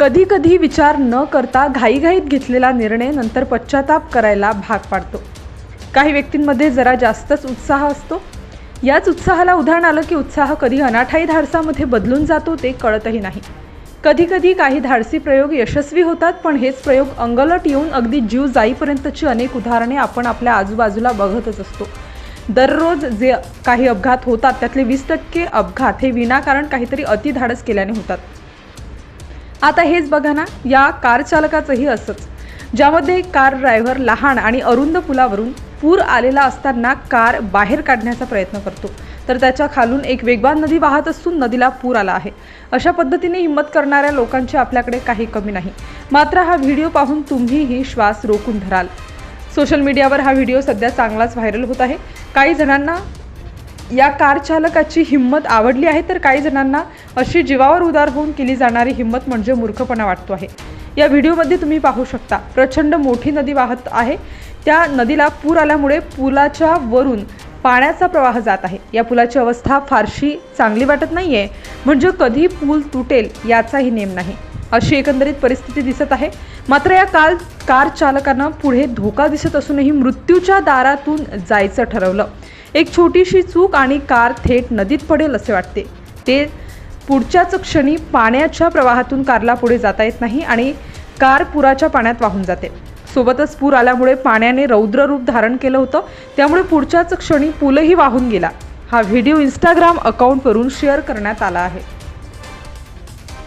कधी कधी विचार न करता घाईघाईत घेतलेला निर्णय नंतर पश्चाताप करायला भाग पाडतो. काही व्यक्तींमध्ये जरा जास्तच उत्साह असतो. याच उत्साहाला उदाहरण आलं की उत्साह कधी अनाठाई धाडसामध्ये बदलून जातो ते कळतही नाही. कधीकधी काही धाडसी प्रयोग यशस्वी होतात पण हेच प्रयोग अंगलट येऊन अगदी जीव जाईपर्यंतची अनेक उदाहरणे आपण आपल्या आजूबाजूला बघतच असतो. दररोज जे काही अपघात होतात त्यातले वीस टक्के अपघात हे विनाकारण काहीतरी अतिधाडस केल्याने होतात. आता हेच बघा ना या कार चालकाचंही असंच. ज्यामध्ये कार ड्रायव्हर लहान आणि अरुंद पुलावरून पूर आलेला असताना कार बाहेर काढण्याचा प्रयत्न करतो. तर त्याच्या खालून एक वेगवान नदी वाहत असून नदीला पूर आला आहे. अशा पद्धतीने हिंमत करणाऱ्या लोकांची आपल्याकडे काही कमी नाही. मात्र हा व्हिडिओ पाहून तुम्हीही श्वास रोखून धराल. सोशल मीडियावर हा व्हिडिओ सध्या चांगलाच व्हायरल होत आहे. काही जणांना या कार चालकाची हिंमत आवडली आहे तर काही जणांना अशी जीवावर उदार होऊन केली जाणारी हिंमत म्हणजे मूर्खपणा वाटतो आहे. या व्हिडिओमध्ये तुम्ही पाहू शकता प्रचंड मोठी नदी वाहत आहे. त्या नदीला पूर आल्यामुळे पुलाच्या वरून पाण्याचा प्रवाह जात आहे. या पुलाची अवस्था फारशी चांगली वाटत नाही आहे म्हणजे कधी पूल तुटेल याचाही नेम नाही. अशी एकंदरीत परिस्थिती दिसत आहे. मात्र या काल कार चालकांना पुढे धोका दिसत असूनही मृत्यूच्या दारातून जायचं ठरवलं. एक छोटीशी चूक आणि कार थेट नदीत पडेल असे वाटते. ते पुढच्याच क्षणी पाण्याच्या प्रवाहातून कारला पुढे जाता येत नाही आणि कार पुराच्या पाण्यात वाहून जाते. सोबतच पूर आल्यामुळे पाण्याने रौद्र रूप धारण केलं होतं. त्यामुळे पुढच्याच क्षणी पूलही वाहून गेला. हा व्हिडिओ इंस्टाग्राम अकाउंटवरून शेअर करण्यात आला आहे.